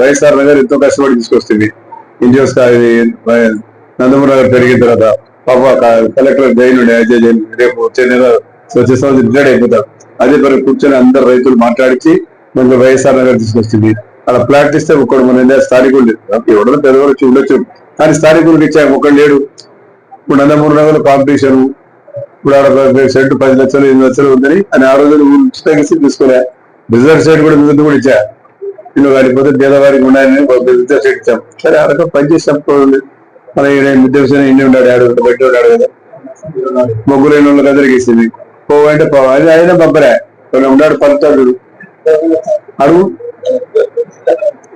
వైఎస్ఆర్ నగర్ ఎంతో కష్టపడి తీసుకొస్తుంది. ఇండియోస్ నందమూరి నగర్ పెరిగిన తర్వాత పాప కలెక్టర్ జైలు అజయ్ జైలు రేపు వచ్చే నెల వచ్చే సంవత్సరం రిటైర్డ్ అయిపోతారు అదే మరి కూర్చొని అందరు రైతులు మాట్లాడించి మనకు వైఎస్ఆర్ నగర్ తీసుకొస్తుంది. అలా ప్లాట్ ఇస్తే ఒకడు మన ఇండియా స్థానికులు లేదు ఎవడో పెద్దవాళ్ళు వచ్చి ఉండొచ్చు. కానీ స్థానికులకు ఇచ్చాము ఒకడు లేడు. ఇప్పుడు నందమూరి నగర్ కాంపిటీషన్ ఇప్పుడు ఆడ సెట్ పది లక్షలు ఎనిమిది లక్షలు ఉందని అని ఆ రోజు ఉచితంగా తీసుకోలే రిజర్వ్ సైడ్ కూడా ముందు కూడా ఇచ్చా. కాలిపోతే పేదవారికి ఉన్నాయని రిజర్వ్ సైడ్ ఇచ్చాం సరే ఆ రకం పనిచేసినప్పుడు మన ఉద్దేశం ఇండి ఉన్నాడు ఆడు బయట ఉన్నాడు కదా? ముగ్గురు అయిన వాళ్ళకి అందరికి ఇస్తుంది పోవంటే పోవ అది అయినా పంపరే కొన్ని ఉన్నాడు పలుతాడు అడుగు.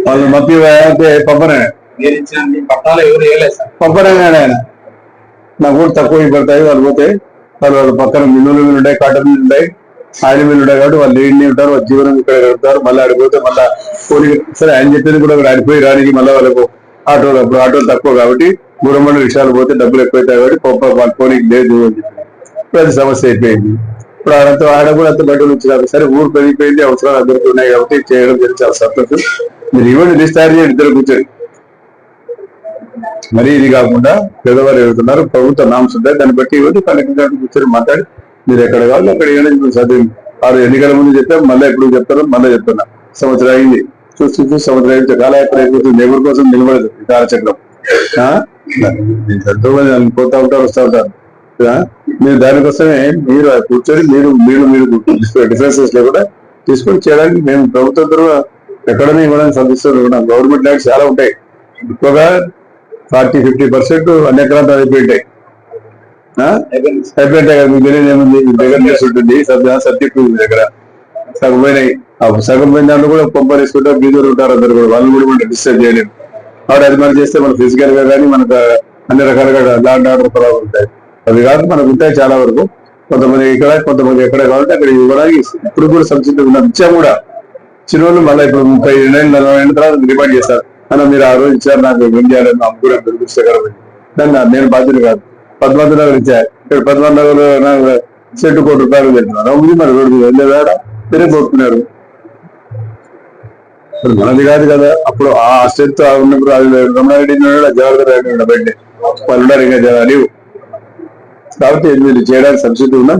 వాళ్ళు మప్పి సార్. పంపనే ఆయన. నాకు కూడా తక్కువ పడతాయి? వాళ్ళు పోతే వాళ్ళు వాళ్ళ పక్కన మిల్లులు మిల్లు ఉంటాయి కాటన్ ఉంటాయి ఆయన మీద ఉంటారు కాబట్టి వాళ్ళు ఏంటి ఉంటారు వాళ్ళ జీవనం ఇక్కడ గడుపుతారు. మళ్ళీ అడిగిపోతే మళ్ళీ పోనీ సరే ఆయన చెప్పిన కూడా అక్కడ ఆడిపోయి రానికి మళ్ళీ వాళ్ళకు ఆటోలు అప్పుడు ఆటోలు తక్కువ కాబట్టి మూడు రిక్షాలు పోతే డబ్బులు ఎక్కువైతాయి కాబట్టి పంప వాళ్ళ పోనీకి లేదు అని చెప్పి. అది సమస్య అయిపోయింది. ఇప్పుడు ఆడంతా ఆడ కూడా అంత బయట వచ్చినారు సరే ఊరు పెరిగిపోయింది అవసరాలు అందరికీ ఉన్నాయి కాబట్టి చేయడం జరిగింది చాలా సంతోషం. మీరు ఇవ్వండి లిస్ట్ చేయండి ఇద్దరు కూర్చొని. మరి ఇది కాకుండా పెద్దవారు ఎదుగుతున్నారు ప్రభుత్వ నామ్స్ ఉంటాయి దాన్ని బట్టి ఇవ్వండి కలెక్టర్ గారిని కూర్చొని మాట్లాడి మీరు ఎక్కడ కావాలి అక్కడ ఏమైనా మీరు చదివి ఆరు ఎన్నికల ముందు చెప్పాం మళ్ళీ ఎప్పుడు చెప్తారు మళ్ళీ చెప్తున్నా. సంవత్సరం అయింది. చూసి చూసి సంవత్సరం అయింది. కాలయాత్ర అయిపోతుంది. ఎవరి కోసం నిలబడదు కాలచక్రం ఆ? ఎంతో మంది పోతా ఉంటారు వస్తూ ఉంటారు. మీరు దానికోసమే మీరు కూర్చొని మీరు మీరు మీరు డిఫరెన్సెస్ లేకుండా కూడా తీసుకొని చేయడానికి మేము ప్రభుత్వం తరఫున ఎక్కడనే ఇవ్వడానికి సందిస్తున్నాం గవర్నమెంట్ ల్యాండ్స్ చాలా ఉంటాయి. ఎక్కువగా ఫార్టీ ఫిఫ్టీ పర్సెంట్ అన్ని ఎకరాలు అయిపోయింటాయి కదా మీకు తెలియదు ఏముంది? మీ దగ్గర చేసి ఉంటుంది సబ్జెక్ట్ మీ దగ్గర. సగం పోయినాయి. ఆ సగం పోయిన దాంట్లో కూడా పంపలు వేసుకుంటారు బీదూరు ఉంటారు అందరు కూడా. వాళ్ళు కూడా మనం డిస్టర్బ్ చేయలేము కాబట్టి అది మనం చేస్తే మన ఫిజికల్గా కానీ మనకు అన్ని రకాలుగా లాండ్ ఆర్డర్ పొలాలు ఉంటాయి. అవి కాదు మనకు ఉంటాయి చాలా వరకు. కొంతమంది ఇక్కడ కొంతమంది ఎక్కడ కాబట్టి అక్కడ ఇవ్వడానికి ఇప్పుడు కూడా సబ్సిడీ ఉన్నాం. ఇచ్చాం కూడా. చిన్నోళ్ళు మళ్ళీ ఇప్పుడు ముప్పై ఏళ్ళు నలభై ఏళ్ళ తర్వాత డిమాండ్ చేస్తారు. అన్న మీరు ఆ రోజు ఇచ్చారు నాకు ఏం చేయాలని నాకు కూడా దురదృష్టకరమైంది దాన్ని నేను బాధ్యత కాదు. పద్మావతి నగర్ ఇచ్చారు ఇక్కడ పద్మావతి నగర్ చెట్టు కోటి రూపాయలు పెట్టినారు. ఉంది మరి రోడ్డు మీద వెళ్ళేదాడ మీరే మనది కాదు కదా. అప్పుడు ఆ స్టెత్ ఉన్నప్పుడు రమణారెడ్డి ఉన్నాడు జవాహర్ రెడ్డి ఉన్నాడు వాళ్ళు ఉన్నారు ఇంకా జనాలు కాబట్టి మీరు చేయడానికి సబ్సిడీ ఉన్నా